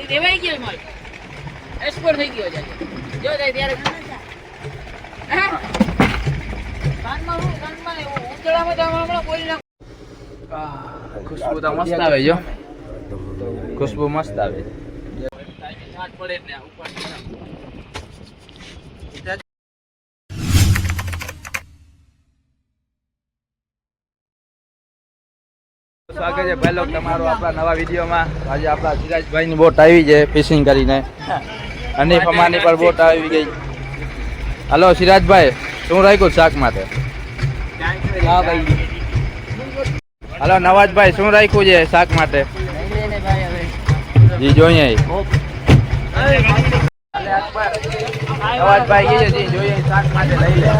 એ રેવાઈ ગયો માલ. એક્સપોર્ટ થઈ ગયો છે. જો જાય ત્યારે હા? કાનમાં હું કાનમાં એવું. ઉંચળામાં તો હમણાં બોલી નાખું. ખુશ્બુ તો મસ્ત આવે જો. ખુશ્બુ મસ્ત આવે. પડે ને ઉપર સ્વાગત છે ભાઈ લોકો, તમારું આપણા નવા વિડીયોમાં. આજે આપણા સિરાજભાઈની બોટ આવી છે ફિશિંગ કરીને. અને ફમાની પર બોટ આવી ગઈ. હલો, સિરાજભાઈ, શું રાખ્યું શાક માટે? હા હલો, નવાજભાઈ, શું રાખ્યું છે શાક માટે? જી, જોઈએ. નવાજભાઈ કીધું જી જોઈએ શાક માટે લઈ લે.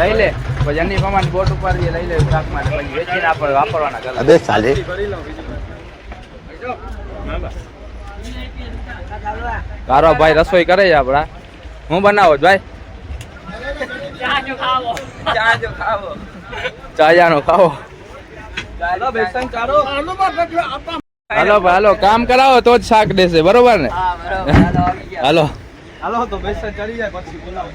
લઈ લે. પછી અની પ્રમાણે બોટ ઉપર જે લઈ લે શાક માટે પછી વેચીને આપણે વાપરવાના કરે અબે ચાલે. કારો ભાઈ રસોઈ કરે છે આપડા હું બનાવો છો ભાઈ? ચા જો ખાવો. ચા જો ખાવો ચાયાનો ખાવો હાલો ભાઈ હાલો કામ કરાવો તો જ શાક દેશે બરોબર ને? હા હાલો. હાલો, તો પૈસા ચડી જાય પછી બોલાવો.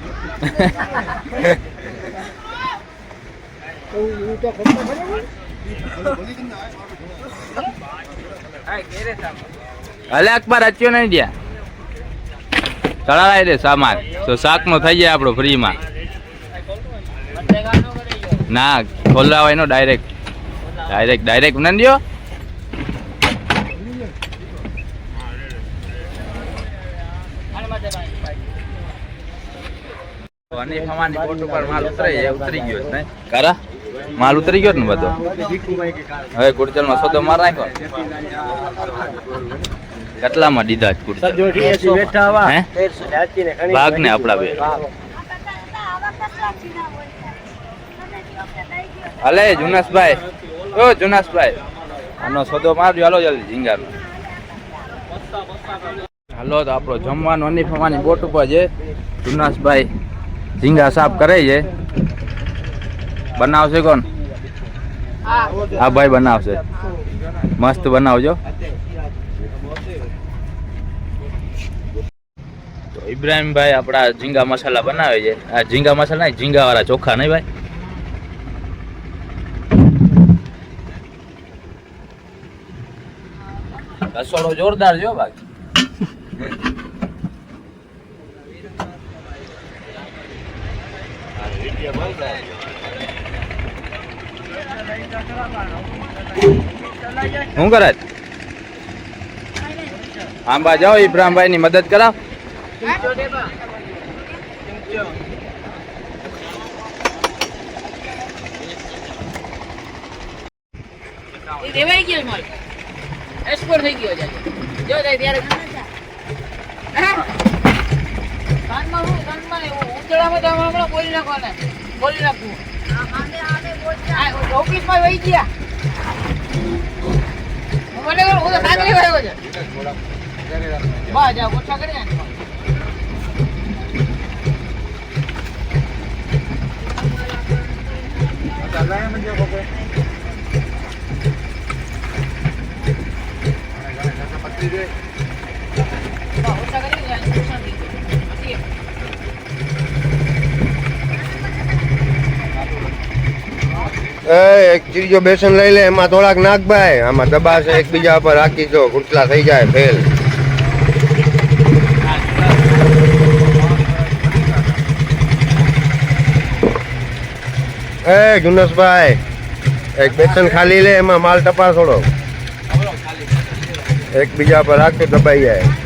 હાલે અખબાર અચ્યો નહીં ત્યાં. ચડાવાય રે સામાન. તો શાક નો થઈ જાય આપણો ફ્રીમાં. ન, ખોલાવાય નો ડાયરેક્ટ ડાયરેક્ટ ડાયરેક્ટ નંદ્યો આને માટે ભાઈ અને ફમાની બોટ ઉપર માલ ઉતરી ગયો છે કારા? માલ ઉતરી ગયો ને બધો? હવે ગુડચલ નો સોદો માર નાખ્યો? કેટલામાં દીધા હે? ભાગ ને આપડા બે. હલે જુનાસભાઈ. ઓ જુનાસભાઈ. આનો સોદો મારજો. હાલો જલ્દી ઝીંગાનો હાલો, તો આપણો જમવાનો અની ફમાની બોટ ઉપર છે. જુનાસભાઈ ઝીંગા સાફ કરે છે. બનાવશે કોણ? હા, ભાઈ બનાવશે. મસ્ત બનાવજો. તો ઇબ્રાહીમભાઈ આપણા ઝીંગા મસાલા બનાવે છે. આ ઝીંગા મસાલા નહીં, ઝીંગાવાળા ચોખા નહીં ભાઈ? રસોડો જોરદાર જો બાકી. શું કરે? આંબા જાઓ ઇબ્રાહીમભાઈ ની મદદ કરાવ. રેવાઈ ગયો માલ એક્સપોર્ટ થઈ ગયો જો જાય ત્યારે કાનમાં હું, કાનમાં એવું. તો હમણાં બોલી નાખો ને બોલી નાખું. આ ઓફિસમાં વહી ગયા મને હું તો સાગરી વાળો છે બસ જાઓ ઓછા કરી નાખો બસ ઓછા કરી નાખો નુકસાન થઈ ગયું પછી એ એક ચીજો બેસન લઈ લે, એમાં થોડાક નાખ ભાઈ. આમાં દબાશે, એકબીજા પર રાખી દો ગુટલા થઈ જાય, ફેલ. એ જુનસભાઈ એક બેસન ખાલી લે, એમાં માલ ટપાસ થોડો એકબીજા પર રાખી દબાઈ જાય.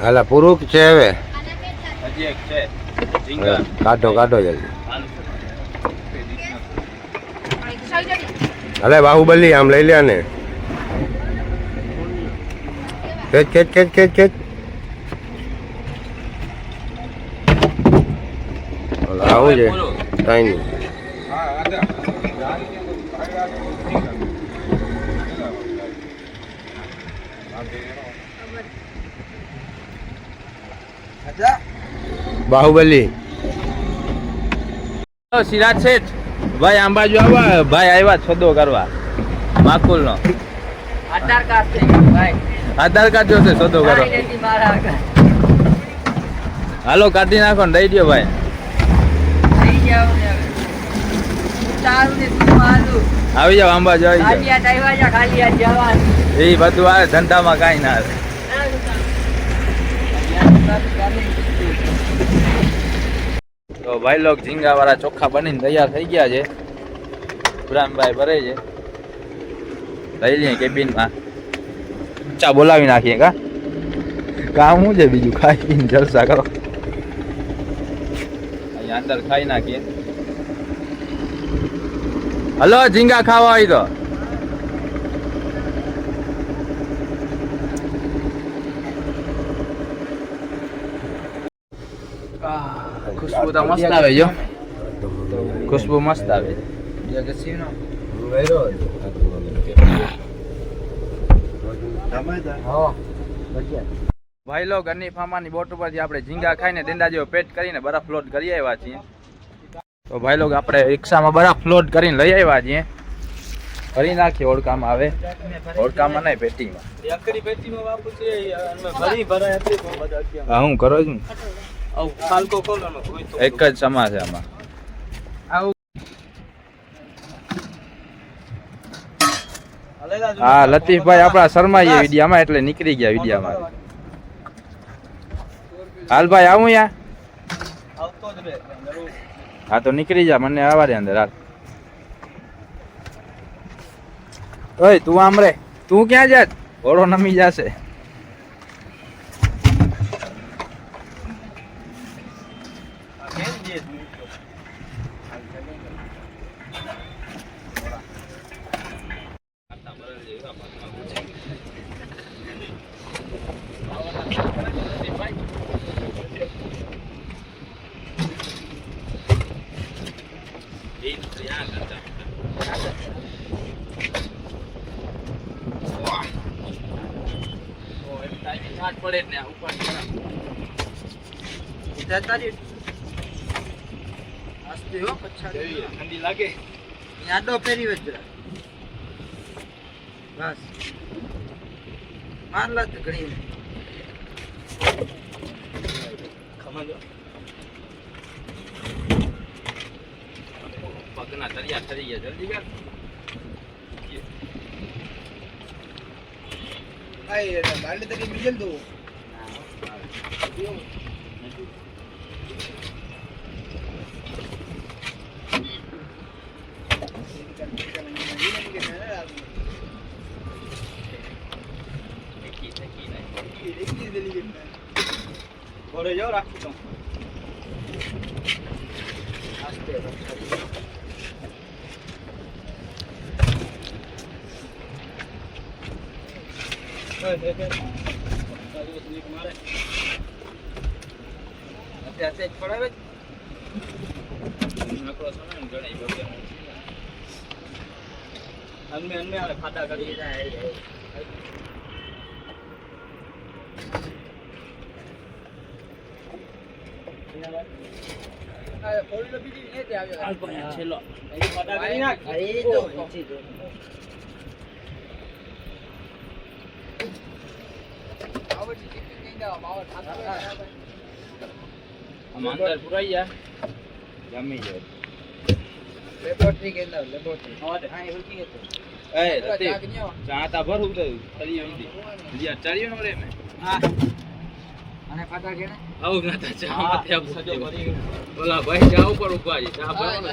હાલા પૂરું છે હવે કાઢો કાઢો જલ્દી. હાલે બાહુબલી આમ લઈ લે ને ખેચ ખેચ ખેચ ખેચ ખેચ. આવું છે. કાંઈ નહીં. બાહુબલી. સિરાજ શેઠ. ભાઈ આમ બાજુ આવા. ભાઈ આવ્યા છોદો કરવા. માકુલ નો આધાર કાર્ડ છે. ભાઈ. આધાર કાર્ડ જોશે છોદો કરવા. હાલો કાઢી નાખો ને દઈ દો ભાઈ. આવી જાવ આંબા જો આવી. જાવ એ બધું આવે ધંધામાં કાંઈ ના આવે. તો ભાઈ લોક ઝીંગા વાળા ચોખ્ખા બનીને તૈયાર થઈ ગયા છે. ઇબ્રાહીમભાઈ ભરે છે. લઈ લઈએ કેબિનમાં. ચા બોલાવી નાખીએ કા? કામ શું છે બીજું? ખાઈ પીને જલસા કરો. અહીંયા અંદર ખાઈ નાખીએ. હલો, ઝીંગા ખાવા આવી તો. ખુશ્બુ તો મસ્ત આવે જો ખુશ્બુ મસ્ત આવે ભાઈ લો ઘરની ફામાની બોટ ઉપરથી આપણે ઝીંગા ખાઈને દેંડા જેવો પેટ કરીને બરફ લોડ કરી આવ્યા છીએ તો ભાઈ લોગ આપણે રિક્ષામાં બરફ લોડ કરીને લઈ આવ્યા છીએ ભરી નાખીએ ઓળકામાં આવે ઓળકામાં નહીં પેટીમાં હું કરો છું એક જ સમા છે આમાં હા લતીફભાઈ આપણા શર્માઈએ વિડીયામાં એટલે નીકળી ગયા વિડીયામાં. હાલ ભાઈ આવું યા. હા તો નીકળી જા મને આવા દે અંદર હાલ. ઓય તું આમ રે. તું ક્યાં જાત? ઘોડો નમી જાશે આ કેમ જે મૂકો? ઠંડી લાગે. યાદો ફેરી વચ બસ. માર લાત ઘણી ખમણ પગના તરિયા ઠરી ગયા જલ્દી ગયા ઘોડે જાઓ રાખું તો ઓય, દે, દે. તારી સ્લીપ મારે. અત્યારે સેજ પડાવે જ. નકરો સમય ને ગણાય બગડે. અનમે અનમે આલે ખાડા કરી આ ફોલ્ડર બીજી નથી આવ્યો. છેલ્લો ખાડા કરી નાખ હા, એ તો પછી તો. આવડતી ચીકણી નહીં દેવા, માવડ ખાતો હોય ને. આમ અંદર પુરાઈ જા જમી જાય લેબોરેટરી કે ના લેબોરેટરી હા, દે. હા એ ઓળખી ગયો તો. એ લતીફ ચાતા ભરું તો તરી ઊંધી હજી આ ચડ્યો નો રે મે અને પાછા કેને આવું ના ચા માથે ઓલા ભાઈ ચા ઉપર ઊભા છે ચા ને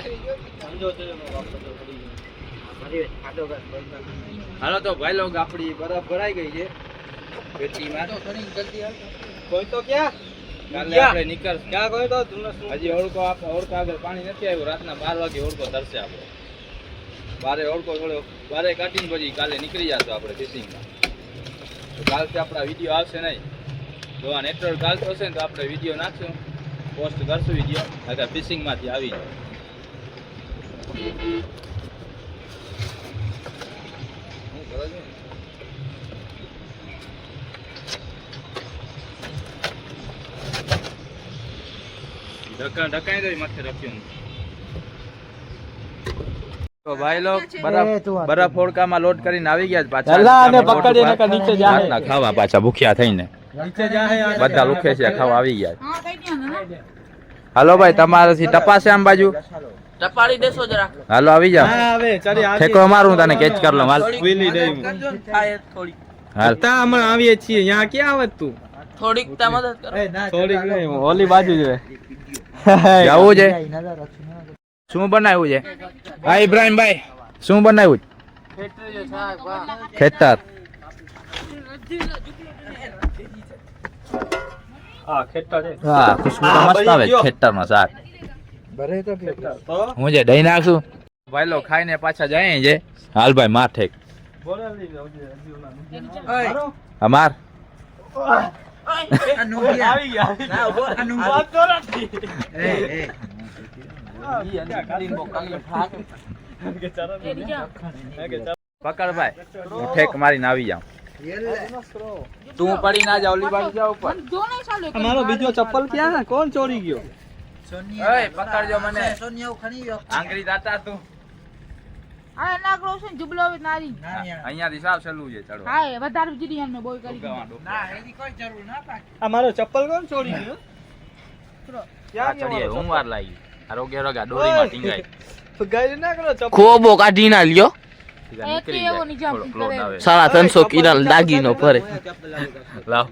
ખાધો હાલો તો ભાઈ લોગ આપણી બરફ ભરાઈ ગઈ છે. પેટીમાં. તો ઘણી જલ્દી આવ કોઈ તો ક્યાં? કાલે આપણે નીકળશું ક્યાં કોઈ તો? ધુમ્મસ હજી ઓળકો આપણે ઓળકો આગળ પાણી નથી આવ્યું. રાતના બાર વાગે ઓળકો ધરશે આપણે. બારે ઓળકો થોડો બારે કાઢીને પછી કાલે નીકળી જશું આપણે ફિશિંગમાં તો કાલથી આપણા વીડિયો આવશે નહીં. જો આ નેટવર્ક ચાલતો હશે ને તો આપણે વીડિયો નાખશું. પોસ્ટ કરશું વીડિયો આગળ ફિશિંગમાંથી આવી જાય? ઢક્કણ ઢકાઈ દઈ માથે રાખ્યું તો ભાઈ લોક બરફ બરફ ઓળકામાં લોડ કરીને આવી ગયા પાછા. અને પકડીને નીચે જાહે. રાતના ખાવા પાછા ભૂખ્યા થઈને. બધા લુખે છે ખાવા આવી ગયા. હાલો ભાઈ તમારાથી તપાસે આમ બાજુ? ટપાડી દેશો જરા હાલો આવી જાવ ઠેકો મારું તને કેચ કર લો હાલ. હાલ. તા હમણાં આવીએ છીએ અહીંયા ક્યાં આવત તું? થોડીક તા મદદ કરો. થોડીક નહીં ઓલી બાજુ જ જવું છે? શું બનાવ્યું છે? હા ઇબ્રાહીમભાઈ શું બનાવ્યું? છે ખેતર. હા ખેતર હા ખુશ્બુ તો મસ્ત આવે ખેતરમાં શાક. તો હું જે દઈ નાખશું? ભાઈ લો ખાઈને પાછા જાય છે. હાલ ભાઈ માર ઠેક. અમાર. પકડ ભાઈ હું ઠેક મારીને આવી જાઉં. તું પડી ના જાવ ઓલી બાજુ જા ઉપર. જો નહીં ચાલુ આ મારો બીજો ચપ્પલ ક્યાં કોણ ચોરી ગયો? ઓય પકડજો મને. સોનિયા ખણી ગયો. આંગળી દાતા તું. આ નાગરો છે જુબલો હવે નારી. અહીંયાથી સાવ સહેલું છે ચડવા. હા એ વધારે જીરી અમને બોય કરી ઉગાવા ડોક. આ મારો ચપ્પલ કોણ ચોરી ગયો? હું વાર લાગી. આ રોગે રોગા દોરીમાં ટીંગાઈ. ચપ્પલ? ના કરો ચપ્પલ. ખોબો કાઢી ના લ્યો સાડા ત્રણસો કિના દાગીનો ફરે. લાવ.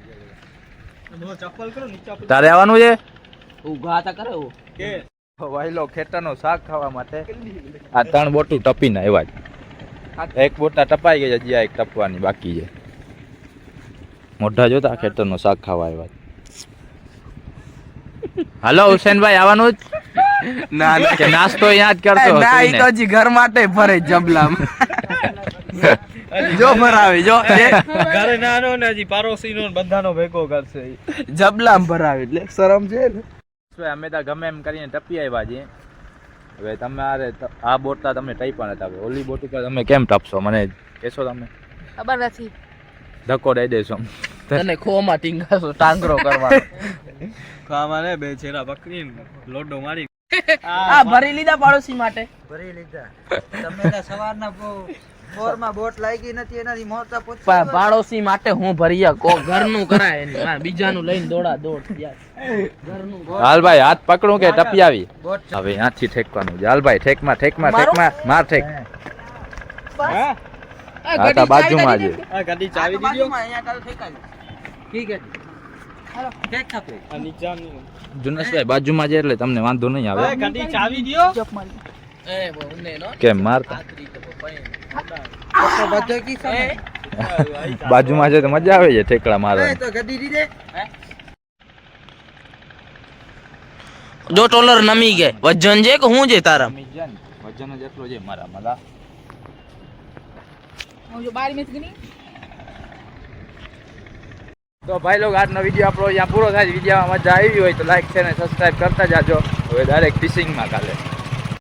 તારે આવવાનું છે? ઊભા તા કરે કે? વાયલો ખેતરનો શાક ખાવા માટે. આ ત્રણ બોટું ટપીને એવા જ એક બોટા ટપાઈ ગઈ છે હજી એક ટપવાની બાકી છે. મોઢા જોતા ખેતરનો શાક ખાવા આવ્યા હાલો હુસેનભાઈ આવવાનું જ? ના ના. નાસ્તો અહીંયા જ કરતો ના એ તો હજી ઘર માટે ફરે જબલામ. જો ભરાવી જો. ઘરે નાનો ને હજી પાડોશીનો ને બધાનો ભેગો કરશે. જબલામ ભરાવી એટલે શરમ છે ને. અમે તો ગમે એમ કરીને ટપી આવ્યા છીએ. હવે તમારે આરે આ બોટલા તમે નતા હવે ઓલી બોટ ઉપર તમે કેમ ટપશો? મને કહેશો તમે. ખબર નથી. ધક્કો દઈ દેશો તને ખોમાં ટીંગાશો ટાંગરો કરવાનો. ખાવા ને બે છેડા પકડીને લોડો મારી આ ભરી લીધા પાડોશી માટે. ભરી લીધા. તમે સવારના ફોરમાં બોટ લાગી નથી એનાથી મોટા પૂછ પા- પાડોશી માટે હું ભરીયા કો ઘરનું કરાય એની હા, બીજાનું લઈને દોડા દોડ ઘરનું હાલ ભાઈ હાથ પકડું કે ટપી આવી હવે ત્યાંથી ઠેકવાનું છે. હાલ ઠેકમાં ઠેકમાં ઠેકમાં માર ઠેક. હા. હા? બાજુમાં છે. આ ગાડી ચાવી દીધો અહીંયા તારે ઠેકાયું ઠીક છે. હાલો ઠેક ખાપે આ નીચાની જુનેશભાઈ બાજુમાં છે એટલે તમને વાંધો નહીં આવે. ગાડી ચાવી નો. કેમ મારતા? બાજુમાં છે તો મજા આવે છે ઠેકડા દીધે જો ટોલર નમી ગયે. વજન છે કે હું છે તારા? વજન જ એટલો છે મારા ગણી. તો ભાઈ લોકો આજનો વીડિયો આપણો અહીંયા પૂરો થાય વિડીયોમાં મજા આવી હોય તો લાઈક છે ને સબસ્ક્રાઈબ કરતા જાજો. હવે ડાયરેક્ટ ફિશિંગમાં કાલે.